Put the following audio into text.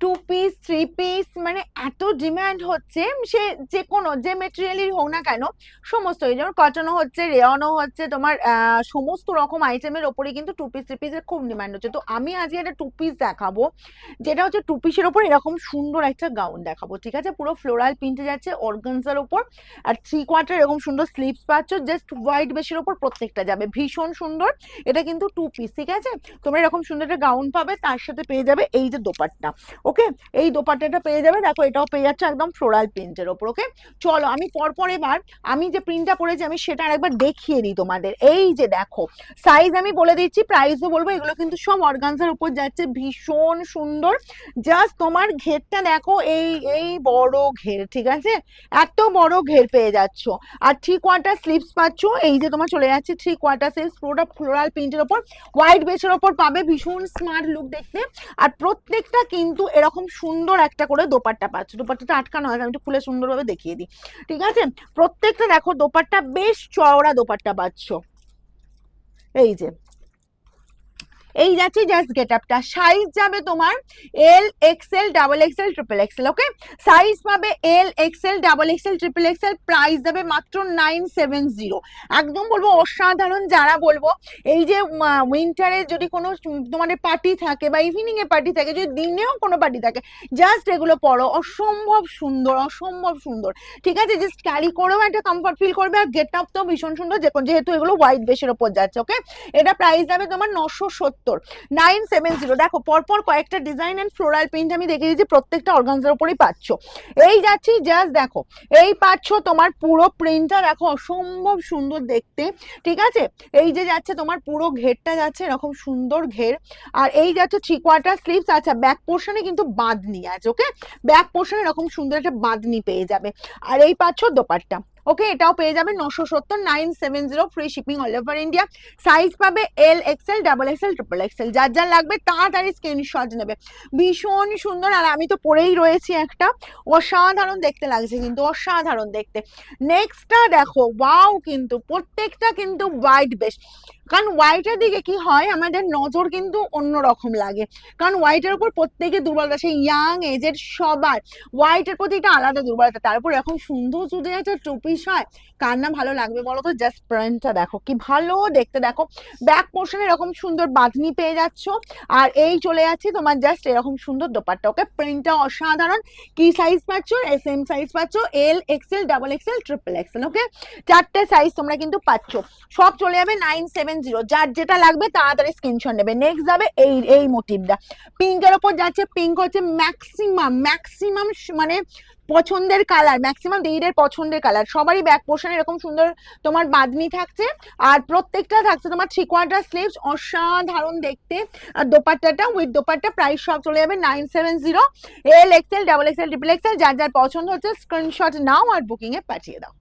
Two piece three piece মানে এত demand হচ্ছে, সে যে কোনো যে মেটেরিয়ালই হোক না কেন সমস্ত যেমন কটনও হচ্ছে রেয়নও হচ্ছে, তোমার সমস্ত রকম আইটেমের ওপরে কিন্তু টু পিস থ্রি পিসের খুব ডিমান্ড হচ্ছে। তো আমি আজকে একটা টু পিস দেখাবো, যেটা হচ্ছে টু পিসের ওপর এরকম সুন্দর একটা গাউন দেখাবো, ঠিক আছে? পুরো ফ্লোরাল প্রিন্টে যাচ্ছে অর্গানজার ওপর, আর থ্রি কোয়ার্টার এরকম সুন্দর স্লিভস পাচ্ছ জাস্ট হোয়াইট বেশের ওপর প্রত্যেকটা যাবে, ভীষণ সুন্দর, এটা কিন্তু টু পিস ঠিক আছে? তোমরা এরকম সুন্দর একটা গাউন পাবে, তার সাথে পেয়ে যাবে এই যে দোপাট্টা ওকে এই দোপাট্টাটা পেয়ে যাবে, দেখো এটাও পেয়ে যাচ্ছে একদম ফ্লোরাল প্রিন্টের ওপর ওকে চলো, আমি পরপর এবার আমি যে প্রিন্টটা পরেছি আমি সেটা আরেকবার দেখিয়ে দিই তোমাদের। এই যে দেখো সাইজ আমি বলে দিচ্ছি প্রাইসও বলব, এগুলো কিন্তু সব অর্গানজার উপর যাচ্ছে, ভীষণ সুন্দর। জাস্ট তোমার ঘেরটা দেখো, এই এই বড় ঘের, ঠিক আছে? এত বড় ঘের পেয়ে যাচ্ছ। আর থ্রি কোয়ার্টার স্লিপস পাচ্ছ, এই যে তোমার চলে যাচ্ছে থ্রি কোয়ার্টার স্লিভস পুরোটা ফ্লোরাল প্রিন্টের ওপর। হোয়াইট বেসের ওপর পাবে, ভীষণ স্মার্ট লুক দেখতে। আর প্রত্যেকটা কিন্তু এরকম সুন্দর একটা করে দোপাট্টা পাচ্ছ দোপাট্টাটা আটকানো হয়, আমি একটু খুলে সুন্দরভাবে দেখিয়ে দিই। ঠিক আছে? প্রত্যেকটা দেখো, দোপাট্টা বেশ চওড়া দোপাট্টা পাচ্ছ। এই যে এই যাচ্ছে জাস্ট গেট আপটা সাইজ যাবে তোমার L XL double XL triple XL okay size পাবে L XL double XL triple XL price যাবে মাত্র নাইন সেভেন জিরো একদম বলব অসাধারণ যারা বলব, এই যে উইন্টারে যদি কোনো উম, তোমাদের পার্টি থাকে বা ইভিনিং এ পার্টি থাকে, যদি দিনেও কোনো পার্টি থাকে জাস্ট এগুলো পরো। অসম্ভব সুন্দর অসম্ভব সুন্দর। ঠিক আছে? জাস্ট ক্যারি করেও একটা কমফর্ট ফিল করবে আর গেট আপ তো ভীষণ সুন্দর। যেহেতু এগুলো হোয়াইট বেসের ওপর যাচ্ছে ওকে এটা প্রাইস যাবে তোমার নশো সত্তর। নাইন সেভেন জিরো দেখো, পরপর কয়েকটা ডিজাইন অ্যান্ড ফ্লোরাল প্রিন্ট আমি দেখে দিয়েছি, প্রত্যেকটা অর্গানজার উপরেই পাচ্ছ। এই যাচ্ছি জাস্ট দেখো, এই পাচ্ছ তোমার পুরো প্রিন্টটা দেখো, অসম্ভব সুন্দর দেখতে, ঠিক আছে? এই যে যাচ্ছে তোমার পুরো ঘেরটা যাচ্ছে, এরকম সুন্দর ঘের। আর এই যাচ্ছে থ্রি কোয়ার্টার স্লিভস আচ্ছা ব্যাক পোর্শনে কিন্তু বাঁধনি আছে ওকে ব্যাক পোর্শনে এরকম সুন্দর একটা বাঁধনি পেয়ে যাবে। আর এই পাচ্ছ দোপাট্টা। ওকে এটাও পেয়ে যাবে নশো সত্তর nine seven zero free shipping all over India size পাবে L XL double XL triple XL যার যার লাগবে তাড়াতাড়ি স্ক্রিনশট নেবে। ভীষণ সুন্দর, আর আমি তো পরেই রয়েছি একটা। অসাধারণ দেখতে লাগছে কিন্তু, অসাধারণ দেখতে। নেক্সটটা দেখো ওয়াও কিন্তু প্রত্যেকটা কিন্তু হোয়াইট বেশ। কারণ হোয়াইটের দিকে কি হয়, আমাদের নজর কিন্তু অন্যরকম লাগে। কারণ হোয়াইটের উপর প্রত্যেকে দুর্বলতা, সেই ইয়াং এজের সবার হোয়াইটের প্রতি একটা আলাদা দুর্বলতা। তারপর এখন সুন্দর যদি একটা টুপিস হয় কার না ভালো লাগবে বলো তো? জাস্ট প্রিন্টটা দেখো। কি ভালো দেখতে দেখো। ব্যাক পোর্শনে এরকম সুন্দর বাঁধনি পেয়ে যাচ্ছ। আর এই চলে যাচ্ছে তোমার জাস্ট এরকম সুন্দর দোপাট্টা ওকে প্রিন্টটা অসাধারণ। কি সাইজ পাচ্ছ? এস এম সাইজ পাচ্ছ। L XL double XL triple XL okay চারটে সাইজ তোমরা কিন্তু পাচ্ছ। সব চলে যাবে নাইন সেভেন জিরো যার যেটা লাগবে তাড়াতাড়ি স্ক্রিনশট নেবে। নেক্সট যাবে এই এই মোটিভটা পিঙ্কের ওপর যাচ্ছে পিঙ্ক হচ্ছে ম্যাক্সিমাম ম্যাক্সিমাম মানে পছন্দের কালার ম্যাক্সিমাম দিদিদের পছন্দের কালার সবারই ব্যাক পোর্শন এরকম সুন্দর তোমার বাঁধনি থাকছে, আর প্রত্যেকটা থাকছে তোমার থ্রি কোয়ার্টার স্লিভস অসাধারণ দেখতে। আর দোপাট্টাটা উইথ দোপাট্টা প্রাইস সব চলে যাবে nine seven zero L XL double XL triple XL যার যার পছন্দ হচ্ছে স্ক্রিনশট নাও আর বুকিং এ পাঠিয়ে দাও।